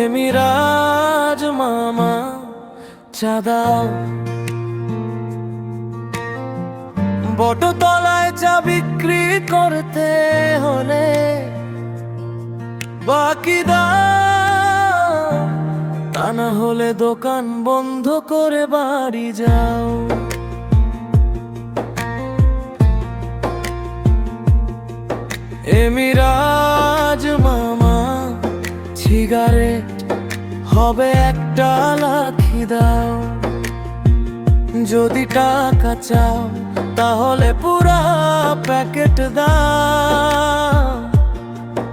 এমিরাজ মামা চাঁদাও বটতলায় চা বিক্রি করতে হলে বাকি তা না হলে দোকান বন্ধ করে বাড়ি যাও। এমিরাজ মামা সিগারেট হবে একটা লাখি দাও। যদি টাকা চাও, তাহলে পুরা প্যাকেট দাও।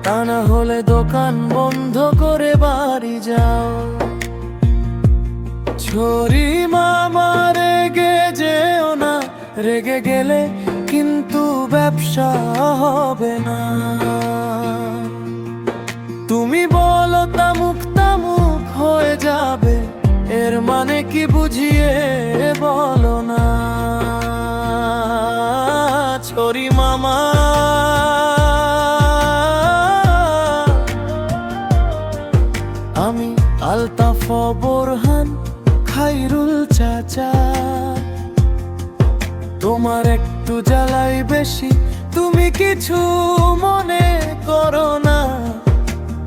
তা না হলে দোকান বন্ধ করে বাড়ি যাও। ছড়ি মামা রেগে যেও না। রেগে গেলে কিন্তু ব্যবসা হবে না। মানে কি বুঝিয়ে বলো না? ছড়ি মামা। আমি আলতাফ বোরহান, খাইরুল চাচা। তোমার একটু জ্বালাই বেশি, তুমি কিছু মনে করো না।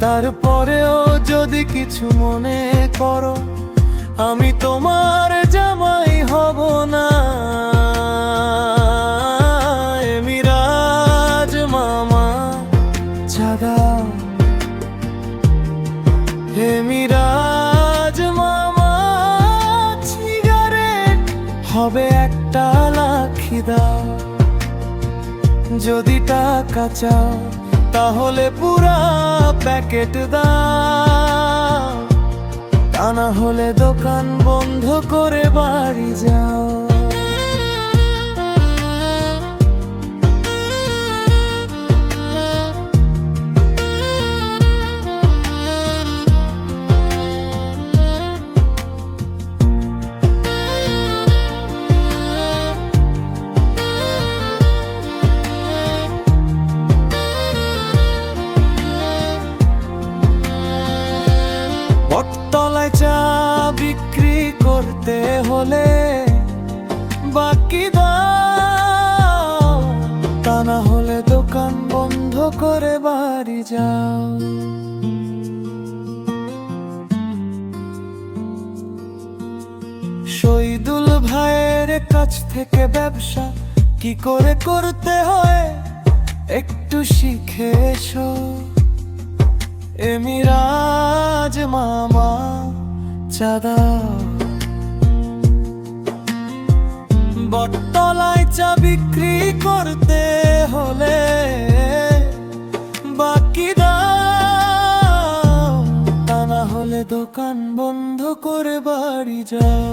তারপরেও যদি কিছু মনে করো আমি তোমার জামাই হব না। এমিরাজ মামা চাঁদা হে মিরাজ মামা, সিগারেট হবে একটা লাখি দাও। যদি টাকা চাও, তাহলে পুরা প্যাকেট দাও। তা না হলে দোকান বন্ধ করে বাড়ি যাও। করতে হলে বাকি দাও। তা না হলে দোকান বন্ধ করে বাড়ি যাও। শহীদুল ভাইয়ের কাছ থেকে ব্যবসা কি করে করতে হয় একটু শিখে এসো। এমিরাজ মামা চাঁদা। বটতলায় চা বিক্রি করতে হলে বাকি দাও। তা না হলে দোকান বন্ধ করে বাড়ি যাও।